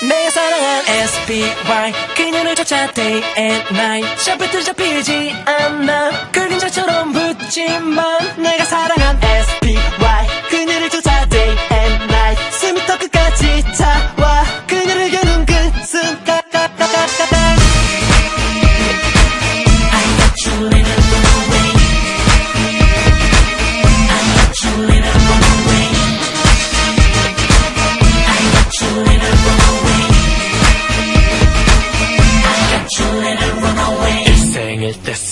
내가 사랑한 SPY 그녀를 쫓아 day and night. 샤프트 잡히지 않아. 그림자처럼 붙지만 내가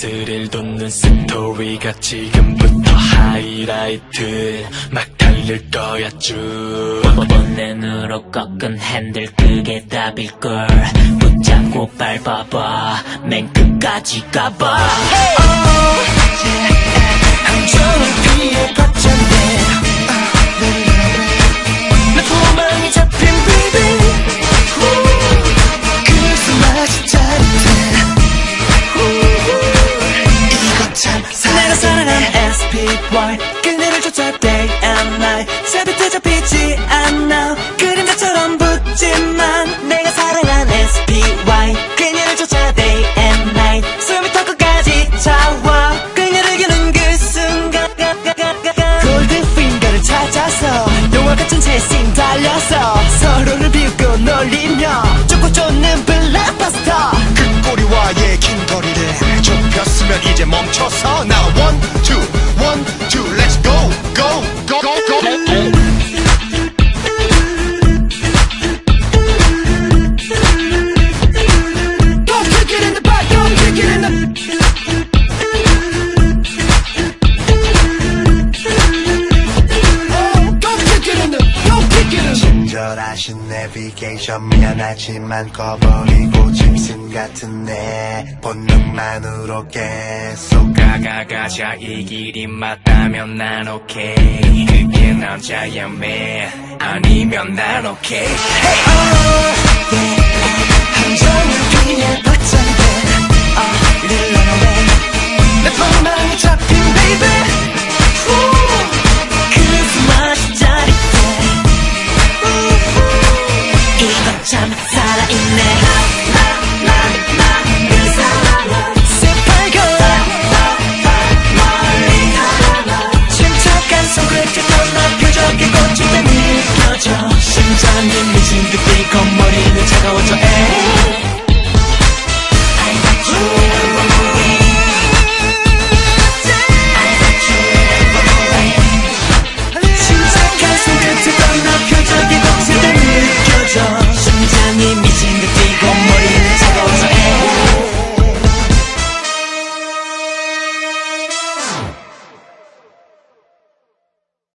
스릴 돋는 스토리가 지금부터 하이라이트 막 달릴 거야 쭉. 번뇌으로 꺾은 핸들 그게 답일걸. 붙잡고 밟아봐. 맨 끝까지 가봐. 함 채심 달려서 서로를 비웃고 놀리며 쫓고 쫓는 블랙버스터. 그 꼬리와의 긴 거리를 좁혔으면 이제 멈춰서 나 one 친절하신 내비게이션 미안하지만 꺼버리고 짐승 같은 내 본능만으로 계속 가가가자. 이 길이 맞다면 난 오케이. 그게 남자야 man 아니면 난 오케이. 함정 참 살아있네